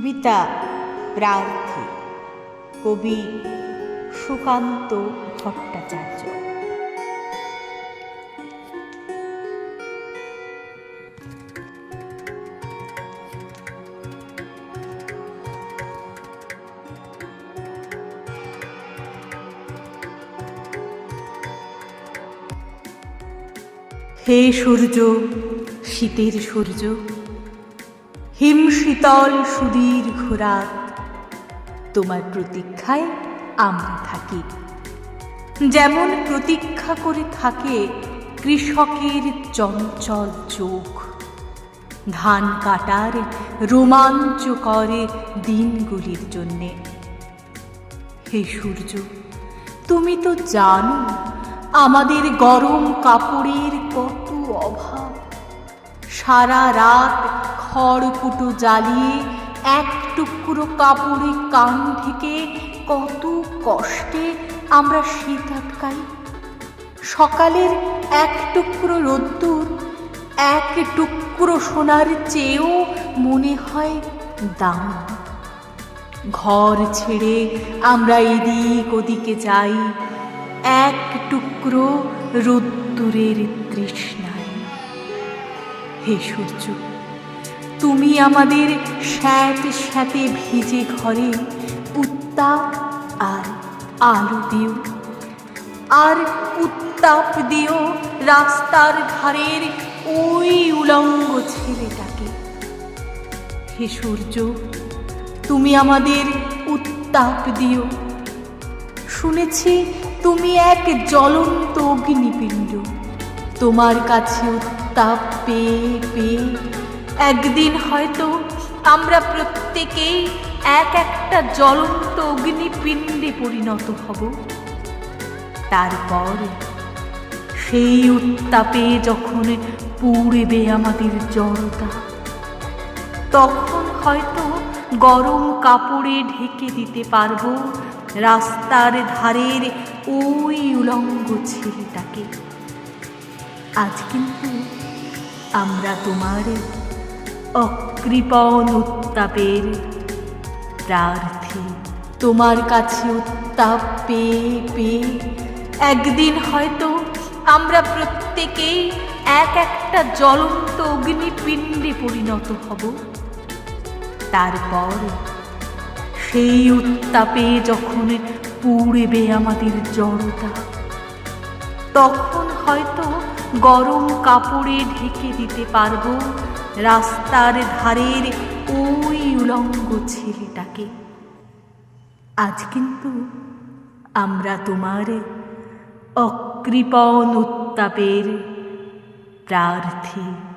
কবিতা প্রার্থী কবি সুকান্ত ভট্টাচার্য। হে সূর্য শীতের সূর্য হিম শীতল সুদীর্ঘ রাত। তোমার প্রতীক্ষায় আমরা থাকি। যেমন প্রতীক্ষা করে থাকে কৃষকের চঞ্চল চোখ। ধান কাটার রোমাঞ্চ করে দিনগুলির জন্যে। হে সূর্য, তুমি তো জানো আমাদের গরম কাপড়ের কত অভাব। সারা রাত খড়কুটো জ্বালিয়ে এক টুকরো কাপড়ে কান থেকে কত কষ্টে আমরা শীত আটকাই। সকালের এক টুকরো রোদ্দুর, এক টুকরো সোনার চেয়েও মনে হয় দাম। ঘর ছেড়ে আমরা এদিক ওদিকে যাই, এক টুকরো রোদ্দুরের তৃষ্ণায় হে সূর্য, তুমি আমাদের স্যাঁত স্যাঁতে ভিজে ঘরে উত্তাপ আর আলো দিও। আর উত্তাপ দিও রাস্তার ধারের ওই উলঙ্গ ছেলেটাকে। হে সূর্য, তুমি আমাদের উত্তাপ দিও। শুনেছি তুমি এক জ্বলন্ত অগ্নিপিণ্ড। তোমার কাছে উত্তাপ পেয়ে পেয়ে একদিন হয়তো আমরা প্রত্যেকেই এক একটা জ্বলন্ত অগ্নিপিণ্ডে পরিণত হব। তারপর সেই উত্তাপে যখন পুড়বে আমাদের জড়তা, তখন হয়তো গরম কাপড়ে ঢেকে দিতে পারব রাস্তার ধারের ওই উলঙ্গ ছেলেটাকে। আজ কিন্তু আমরা তোমার অকৃপণ উত্তাপের প্রার্থী। তোমার কাছে উত্তাপ পেয়ে পেয়ে একদিন হয়তো আমরা প্রত্যেকেই এক একটা জ্বলন্ত অগ্নিপিণ্ডে পরিণত হব। তারপর সেই উত্তাপে যখন পুড়বে আমাদের জড়তা, তখন হয়তো গরম কাপড়ে ঢেকে দিতে পারব। রাস্তার ধারের ওই উলঙ্গ ছেলেটাকে। আজ কিন্তু আমরা তোমার অকৃপণ উত্তাপের প্রার্থী।